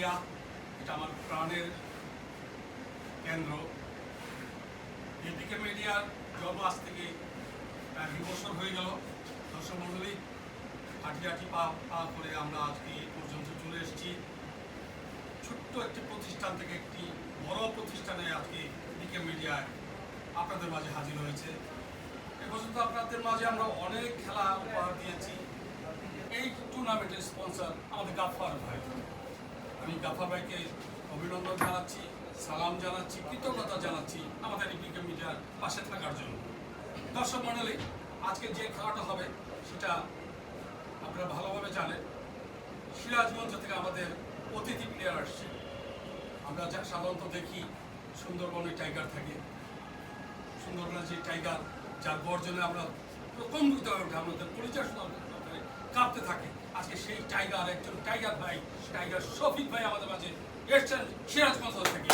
Media, এটা আমার প্রাণের কেন্দ্র। এই বিকে মিডিয়ার জন্ম আজ থেকে দুই বছর হয়ে গেল। দর্শক মন্ডলী হাঁটি হাঁটি পা পা করে আমরা আজকে এই পর্যন্ত চলে এসেছি। ছোট্ট একটি প্রতিষ্ঠান থেকে একটি বড় প্রতিষ্ঠানে আজকে বিকে মিডিয়ায় আপনাদের মাঝে হাজির হয়েছে। এ পর্যন্ত আপনাদের মাঝে আমরা অনেক খেলা উপহার দিয়েছি। এই টুর্নামেন্টের স্পন্সর আমাদের গাফার ভাই। আমি গাফার ভাইকে অভিনন্দন জানাচ্ছি, সালাম জানাচ্ছি, কৃতজ্ঞতা জানাচ্ছি আমাদের এই বিকে মিডিয়ার পাশে থাকার জন্য। দর্শক মণ্ডলী, আজকে যে খেলাটা হবে সেটা আপনারা ভালোভাবে জানেন। সিরাজগঞ্জ থেকে আমাদের অতিথি প্লেয়ার আসছে আমরা যা সাধারণত দেখি সুন্দরবনে টাইগার থাকে। সুন্দরবনের যে টাইগার যার গর্জনে আমরা প্রকম্পিত হয়ে ওঠে আমাদের পরিচয় কাঁপতে থাকে। আজকে সেই টাইগার, একজন টাইগার ভাই, টাইগার শফিক ভাই আমাদের মাঝে এসছেন সিরাজগঞ্জ থেকে।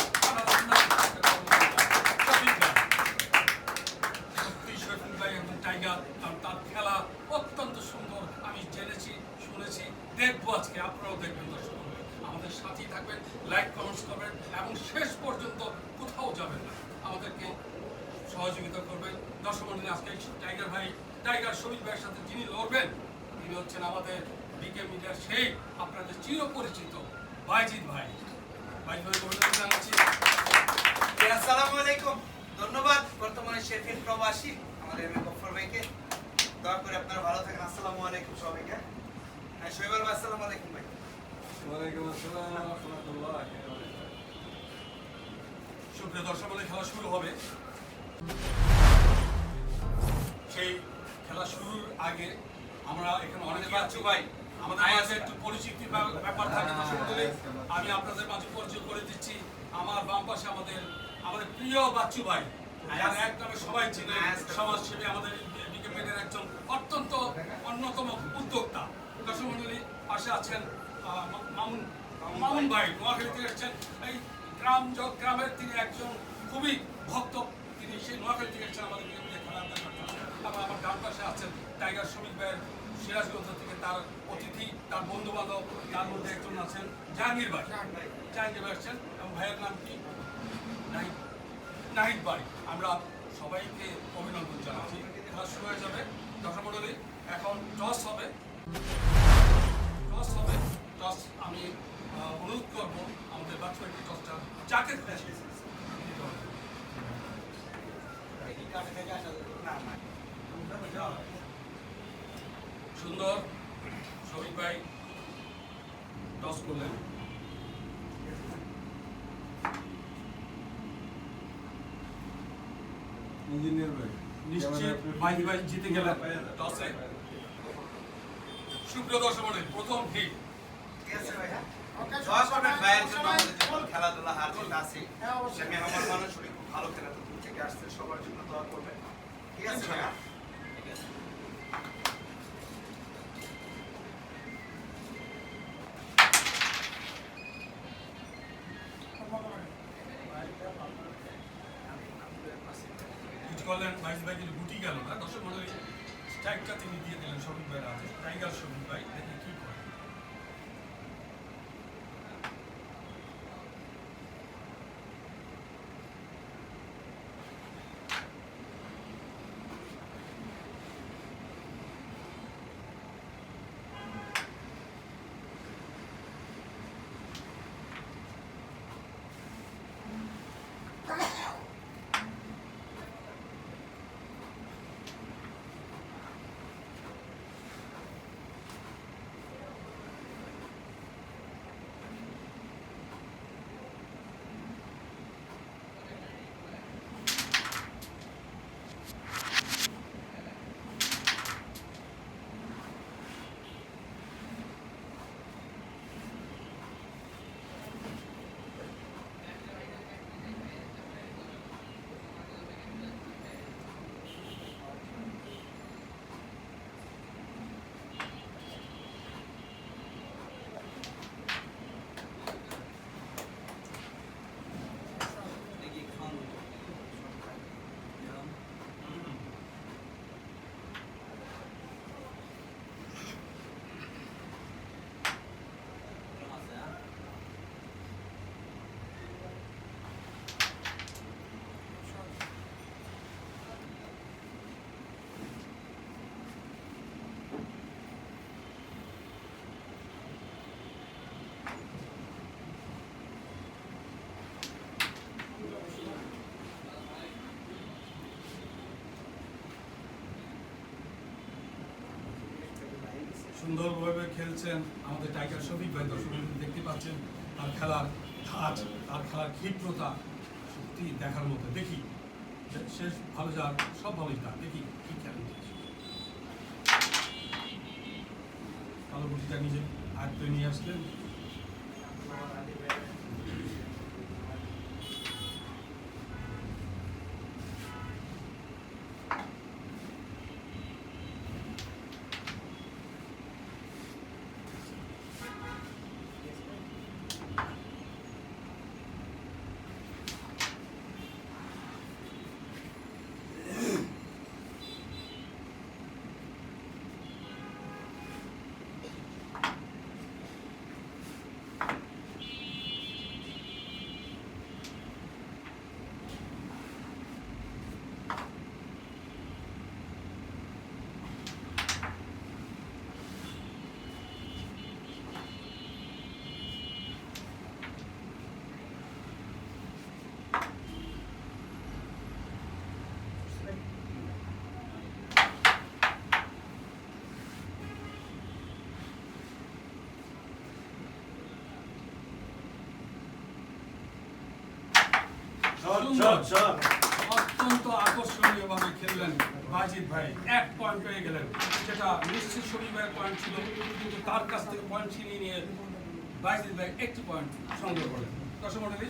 টাইগার তার খেলা অত্যন্ত সুন্দর। আমি জেনেছি, শুনেছি, দেখব আজকে, আপনারাও দেখবেন দর্শক। আমাদের সাথেই থাকবেন, লাইক, কমেন্টস করবেন, এবং শেষ পর্যন্ত কোথাও যাবেন না। আমাদেরকে সহযোগিতা করবেন। দর্শক আজকে টাইগার ভাই, টাইগার শহীদ ভাইয়ের সাথে যিনি লড়বেন, তিনি হচ্ছেন আমাদের মিডিয়ার সেই আপনাদের চিরপরিচিত। বাইজিৎ ভাই। বাইজিৎ ভাই অভিনন্দন জানাচ্ছি। আসসালামু আলাইকুম। ধন্যবাদ। বর্তমানে শেফিল প্রবাসী আমাদের এম গফর ভাইকে। দয়া করে আপনারা ভালো থাকেন। আসসালামু আলাইকুম সবাইকে। হ্যাঁ শোয়েব আল ভাই, আসসালামু আলাইকুম ভাই। ওয়ালাইকুম আসসালাম রাহমাতুল্লাহ সুপ্রিয় দর্শক মন্ডলী খেলা শুরু হবে। সেই খেলা শুরুর আগে আমরা এখানে অনেক বাচ্চু ভাই। আমাদের মাঝে একটু পরিচিতির ব্যাপার থাকে আমি আপনাদের মাঝে পরিচয় করে দিচ্ছি। আমার বাম পাশে আমাদের আমাদের প্রিয় বাচ্চু ভাই যার এক নামে সবাই চেনে সমাজসেবী আমাদের একজন অত্যন্ত অন্যতম উদ্যোক্তা। দর্শক মন্ডলী পাশে আছেন আহ, মামুন মামুন ভাই। নোয়াখালী থেকে এসেছেন এই গ্রাম গ্রামের তিনি একজন খুবই ভক্ত। তিনি সেই নোয়াখালী থেকে এসেছেন আমাদের জন্য আমার ডান পাশে আছেন, টাইগার শ্রমিক ভাইয়ের সিরাজগঞ্জ থেকে তার অতিথি, তার বন্ধু বান্ধব তার মধ্যে একজন আছেন জাহাঙ্গীর ভাই। জাহাঙ্গীর ভাই আসছেন এবং ভাইয়ের নাম কি? নাহিদ। ভাই, আমরা সবাইকে অভিনন্দন জানাচ্ছি। খেলা শুরু হয়ে যাবে, দর্শক মণ্ডলী, এখন টস হবে। টস হবে, টস আমি অনুরোধ করব আমাদের একটি টসটা যাকে হবে। না না সুন্দর শফিক ভাই টস করলেন। ইঞ্জিনিয়ার ভাই নিশ্চিত ভাই ভাই জিতে গেলেন টসে সুপ্রিয় দর্শক প্রথম ঠিক আছে ভাই হ্যাঁ। খেলাধুলা হার জিত আছে মেহমান মানুষ উনি খুব ভালো খেলে তো দূর থেকে আসছে সবার জন্য দোয়া করবেন। ঠিক আছে ভাইয়া হিট সুন্দরভাবে খেলছেন। আমাদের টাইগার শফিক ভাই, দর্শক দেখতে পাচ্ছেন, তার খেলার ধাঁচ, তার খেলার ক্ষিপ্রতা সত্যি দেখার মতো। দেখি, শেষ ভালো যাক, সব ভালোই যাক। দেখি কি খেলেন কালো গুটিটা নিজে আয়ত্তে নিয়ে আসলেন। অত্যন্ত আকর্ষণীয়ভাবে খেললেন বাজিদ ভাই। এক পয়েন্ট পেয়ে গেলেন। যেটা নিশ্চিত শরীর ভাইয়ের পয়েন্ট ছিল কিন্তু তার কাছ থেকে পয়েন্ট ছিনিয়ে নিয়ে বাজিদ ভাই একটি পয়েন্ট সংগ্রহ করলেন। দর্শক মন্ডলী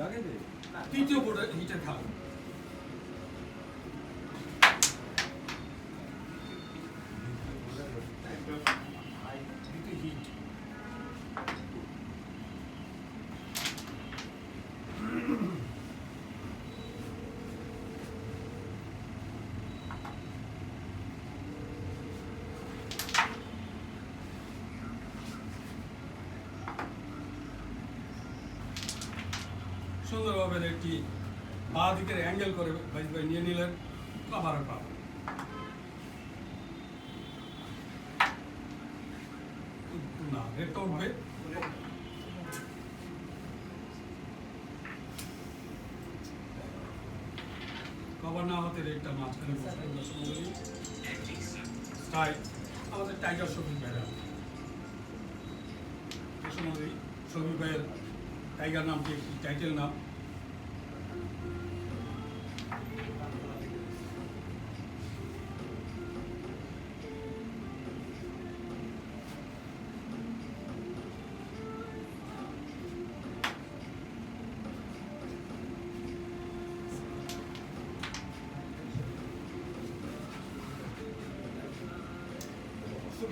লাগে দে তৃতীয় বোর্ডের হিটের খেলা দ্বিতীয় হিট সুন্দরভাবে একটি বাঁ দিকের অ্যাঙ্গেল করে বাইশ ভাই নিয়ে নিলেন আবার পাবেন। না কভার মাঝখানে আমাদের টাইগার শফিক ভাইয়ের টাইগার টাইটেল নাম।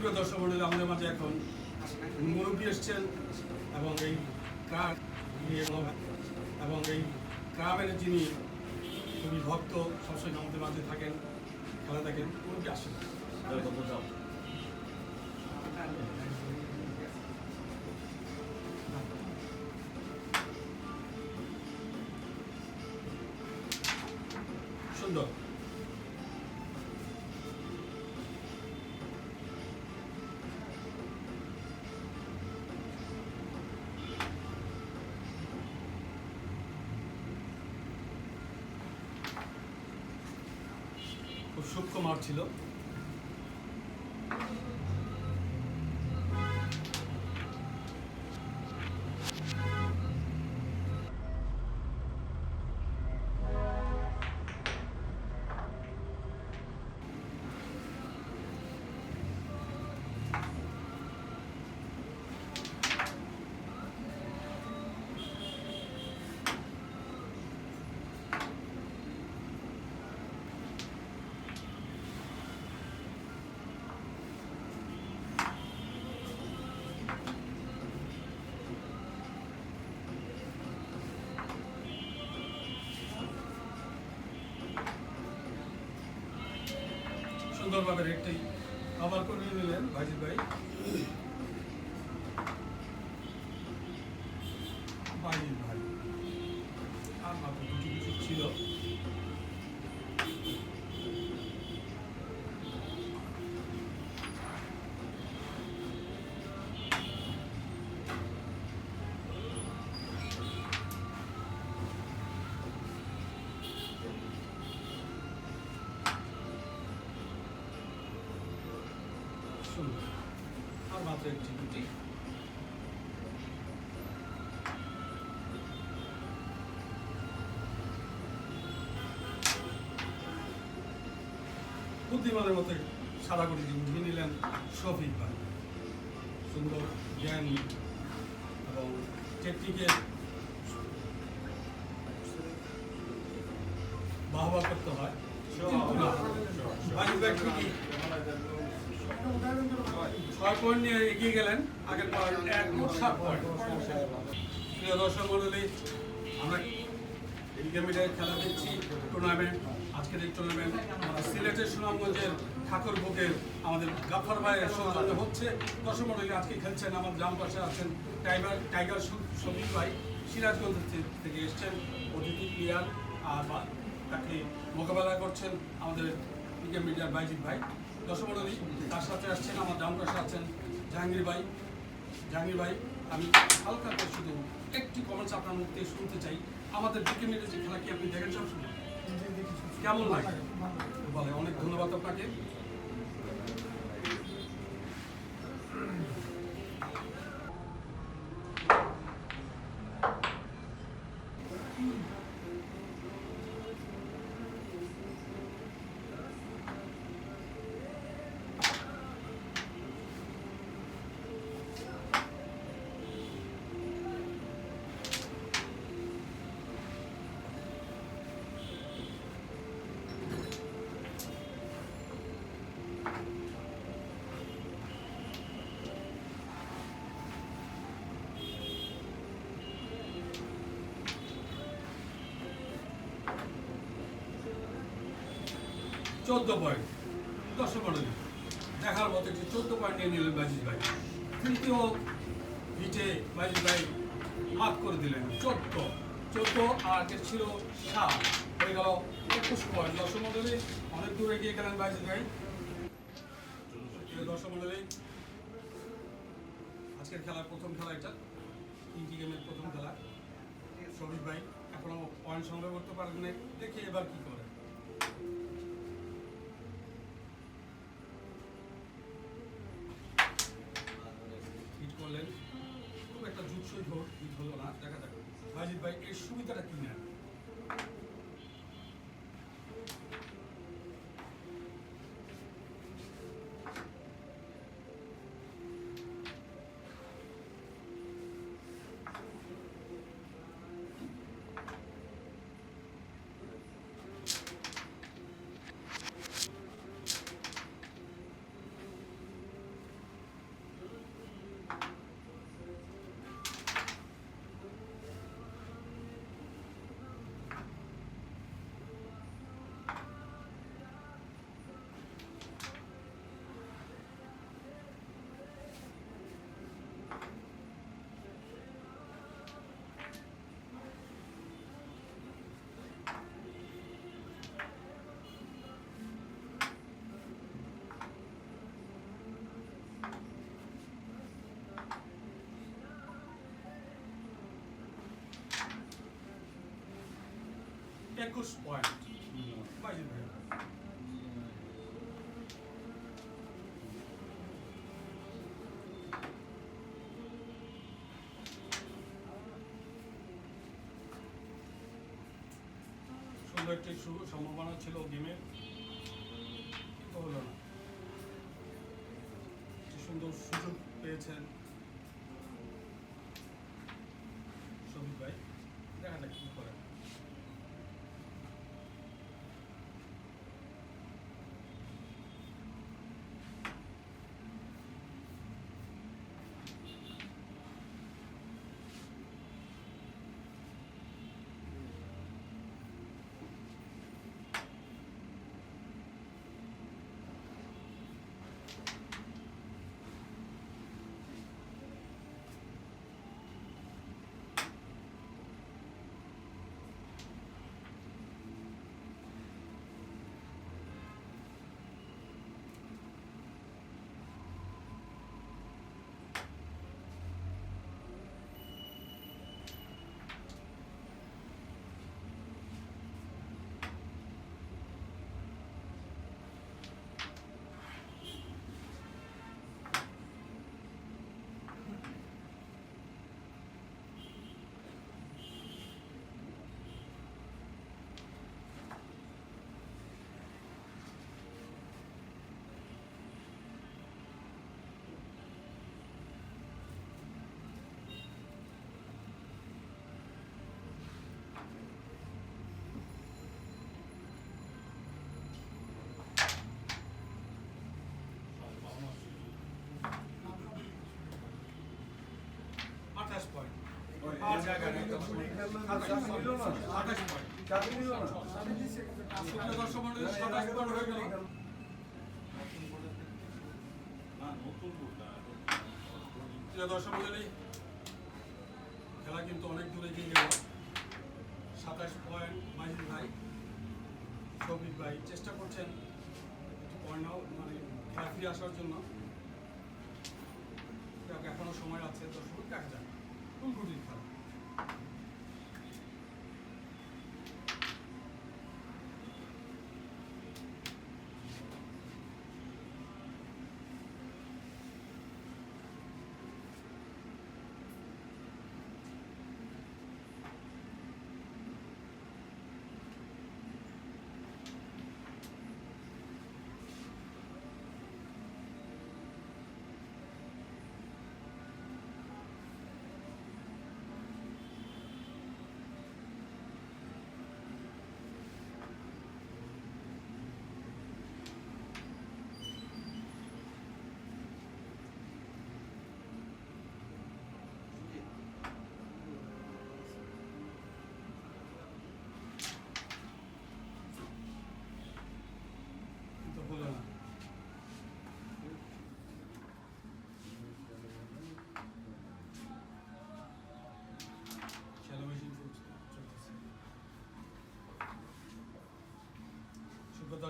সুপ্রিয় দর্শক মন্ডলী, আমাদের মাঝে এখন মুরব্বী এসছেন এবং এই ক্রাম এবং এই ক্রাবের যিনি খুবই ভক্ত, সবসময় আমাদের মাঝে থাকেন, খেলা থাকেন মুরব্বী আসেন? ছিল। সুন্দরভাবে রেটটাই আবার করে নিলেন ভাইজি ভাই। সুন্দর আর মাত্র একটি দুটি বুদ্ধিমানের মতো সাদা করে দিয়ে উঠিয়ে নিলেন শফিক ভাই সুন্দর জ্ঞানী এবং টেকনিকের বাহবা করতে হয় কিন্তু না ভাই ভাই ঠিকই ছয় নিয়ে এগিয়ে গেলেন আগের পয়েন্ট এক প্রিয় দর্শক মন্ডলী আমরা মিডিয়ায় খেলা দেখছি টুর্নামেন্ট আজকের এই টুর্নামেন্ট সিলেটের সুনামগঞ্জের ঠাকুরপুকের আমাদের গাফার ভাইয়ের সৌজন্যে হচ্ছে। দর্শক মন্ডলী আজকে খেলছেন আমার গ্রাম পাশে আছেন টাইগার টাইগার শফিক ভাই। সিরাজগঞ্জ থেকে এসছেন অতিথি প্লেয়ার আর তাকে মোকাবেলা করছেন আমাদের মিডিয়ার বাইজিৎ ভাই। দর্শক তার সাথে আসছেন আমার পাশে আছেন জাহাঙ্গীর ভাই। জাহাঙ্গীর ভাই আমি হালকা করে শুধু একটি কমেন্টস আপনার মুখ থেকে শুনতে চাই। আমাদের দিকে মিলে যে খেলা কি আপনি দেখেন সবসময়। কেমন লাগে? বলে অনেক ধন্যবাদ আপনাকে। চোদ্দ পয়েন্ট দশ মন্ডলী, দেখার মতো একটি চোদ্দ পয়েন্ট নিয়ে নিলেন বাজিজ ভাই। তৃতীয় হিটে বাজিজ ভাই মাফ করে দিলেন, চোদ্দ। চোদ্দ আর ছিল সাত। হয়ে গেল একুশ পয়েন্ট দশ মন্ডলী, অনেক দূরে গিয়ে গেলেন বাজিজ ভাই। দর্শক মন্ডলী, আজকের খেলার প্রথম খেলা এটা। তিনটি গেমের প্রথম খেলা। শরীফ ভাই এখনও পয়েন্ট সংগ্রহ করতে পারেন দেখি এবার কী করে। ভাই এর সুবিধাটা কি নেন একুশ পয়েন্ট বাজিদ ভাই সুন্দর একটি সম্ভাবনা ছিল গেমের। কিন্তু হলো না? সুন্দর সুযোগ পেয়েছেন। দর্শক খেলা কিন্তু অনেক দূরে এগিয়ে গেল সাতাশ পয়েন্ট মাইজ ভাই সৌভিক ভাই চেষ্টা করছেন পয়েন্ট মানে খেলা ফিরে আসার জন্য এখনও সময় আছে দর্শক দেখা যাক। কোন গুটির খেলা?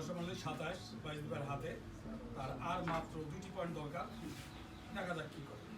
দর্শক সাতাশ বাইশ হাতে। তার আর মাত্র দুটি পয়েন্ট দরকার। দেখা যাক কী করে।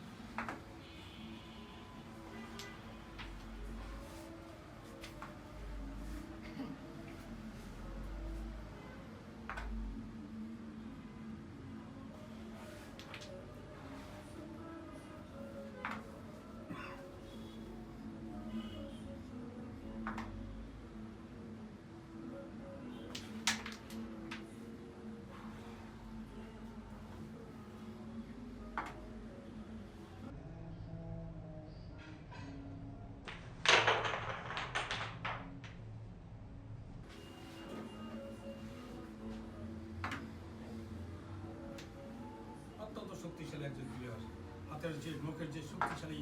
হাতের যে নখের যে শক্তিশালী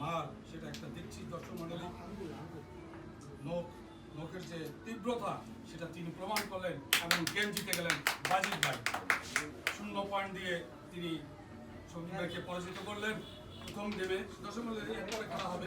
মার, সেটা একটা দেখছি দর্শক মন্ডলী নখ নখের যে তীব্রতা, সেটা তিনি প্রমাণ করলেন এবং গেম জিতে গেলেন বাজির ভাই। শূন্য পয়েন্ট দিয়ে তিনি ভাইকে পরাজিত করলেন। প্রথম গেমে দর্শক মন্ডলী এরপরে খেলা হবে।